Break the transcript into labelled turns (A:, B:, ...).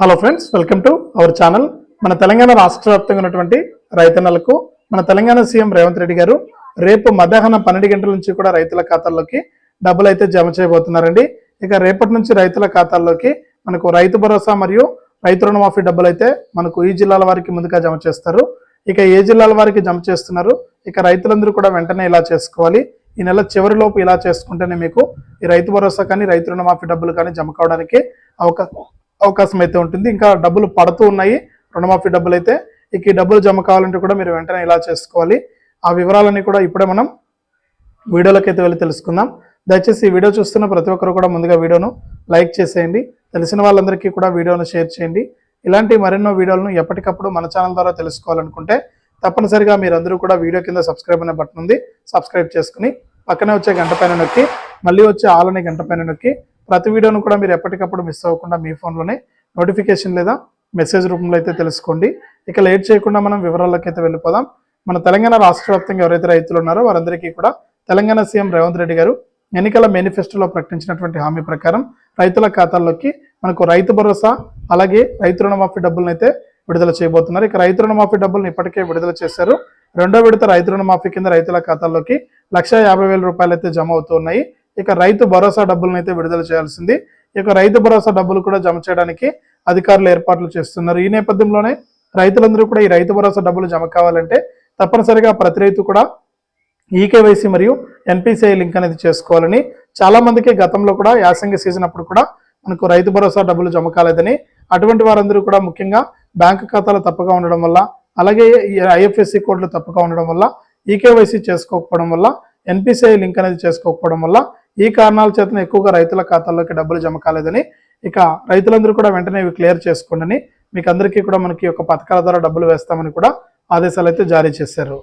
A: hello friends welcome to our channel మన తెలంగాణ రాష్ట్ర వ్యాప్తంగా ఉన్నటువంటి రైతన్నలకు మన తెలంగాణ సీఎం రేవంత్ రెడ్డి గారు రేపు మధ్యాహ్నం పన్నెండు గంటల నుంచి కూడా రైతుల ఖాతాల్లోకి డబ్బులు అయితే జమ చేయబోతున్నారండి ఇక రేపటి నుంచి రైతుల ఖాతాల్లోకి మనకు రైతు భరోసా మరియు రైతు రుణమాఫీ డబ్బులు అయితే మనకు ఈ జిల్లాల వారికి ముందుగా జమ చేస్తారు ఇక ఏ జిల్లాల వారికి జమ చేస్తున్నారు ఇక రైతులందరూ కూడా వెంటనే ఇలా చేసుకోవాలి ఈ నెల చివరిలోపు ఇలా చేసుకుంటేనే మీకు ఈ రైతు భరోసా కానీ రైతు రుణమాఫీ డబ్బులు కానీ జమ కావడానికి అవకాశం అవకాశం అయితే ఉంటుంది ఇంకా డబ్బులు పడుతూ ఉన్నాయి రుణమాఫీ డబ్బులు అయితే ఇక ఈ డబ్బులు జమ కావాలంటే కూడా మీరు వెంటనే ఇలా చేసుకోవాలి ఆ వివరాలన్నీ కూడా ఇప్పుడే మనం వీడియోలోకి అయితే వెళ్ళి తెలుసుకుందాం దయచేసి ఈ వీడియో చూస్తున్న ప్రతి ఒక్కరు కూడా ముందుగా వీడియోను లైక్ చేసేయండి తెలిసిన వాళ్ళందరికీ కూడా వీడియోను షేర్ చేయండి ఇలాంటి మరెన్నో వీడియోలను ఎప్పటికప్పుడు మన ఛానల్ ద్వారా తెలుసుకోవాలనుకుంటే తప్పనిసరిగా మీరందరూ కూడా వీడియో కింద సబ్స్క్రైబ్ అనే బటన్ ఉంది సబ్స్క్రైబ్ చేసుకుని పక్కనే వచ్చే గంట పైన నొక్కి మళ్ళీ వచ్చే ఆలని గంట పైన నొక్కి ప్రతి వీడియోను కూడా మీరు ఎప్పటికప్పుడు మిస్ అవ్వకుండా మీ ఫోన్లోనే నోటిఫికేషన్ లేదా మెసేజ్ రూపంలో అయితే తెలుసుకోండి ఇక లేట్ చేయకుండా మనం వివరాల్లోకి అయితే వెళ్ళిపోదాం మన తెలంగాణ రాష్ట్ర వ్యాప్తంగా ఎవరైతే రైతులు ఉన్నారో వారందరికీ కూడా తెలంగాణ సీఎం రేవంత్ రెడ్డి గారు ఎన్నికల మేనిఫెస్టోలో ప్రకటించినటువంటి హామీ ప్రకారం రైతుల ఖాతాల్లోకి మనకు రైతు భరోసా అలాగే రైతు రుణమాఫీ డబ్బులను అయితే విడుదల చేయబోతున్నారు ఇక రైతు రుణమాఫీ డబ్బులను ఇప్పటికే విడుదల చేశారు రెండో విడత రైతు రుణమాఫీ కింద రైతుల ఖాతాల్లోకి లక్ష యాభై వేల రూపాయలు అయితే జమ అవుతున్నాయి ఇక రైతు భరోసా డబ్బులను అయితే విడుదల చేయాల్సింది ఇక రైతు భరోసా డబ్బులు కూడా జమ చేయడానికి అధికారులు ఏర్పాట్లు చేస్తున్నారు ఈ నేపథ్యంలోనే రైతులందరూ కూడా ఈ రైతు భరోసా డబ్బులు జమ కావాలంటే తప్పనిసరిగా ప్రతి రైతు కూడా ఈకేవైసీ మరియు ఎన్పిసిఐ లింక్ అనేది చేసుకోవాలని చాలా మందికి గతంలో కూడా యాసంగి సీజన్ అప్పుడు కూడా మనకు రైతు భరోసా డబ్బులు జమ కాలేదని అటువంటి వారందరూ కూడా ముఖ్యంగా బ్యాంకు ఖాతాలు తప్పగా ఉండడం వల్ల అలాగే ఐఎఫ్ఎస్సి కోడ్లు తప్పగా ఉండడం వల్ల ఈకేవైసీ చేసుకోకపోవడం వల్ల ఎన్పిసిఐ లింక్ అనేది చేసుకోకపోవడం వల్ల ఈ కారణాల చేతన ఎక్కువగా రైతుల ఖాతాల్లోకి డబ్బులు జమ కాలేదని ఇక రైతులందరూ కూడా వెంటనే ఇవి క్లియర్ చేసుకోండి మీకు అందరికీ కూడా మనకి యొక్క పథకాల ద్వారా డబ్బులు వేస్తామని కూడా ఆదేశాలు అయితే జారీ చేశారు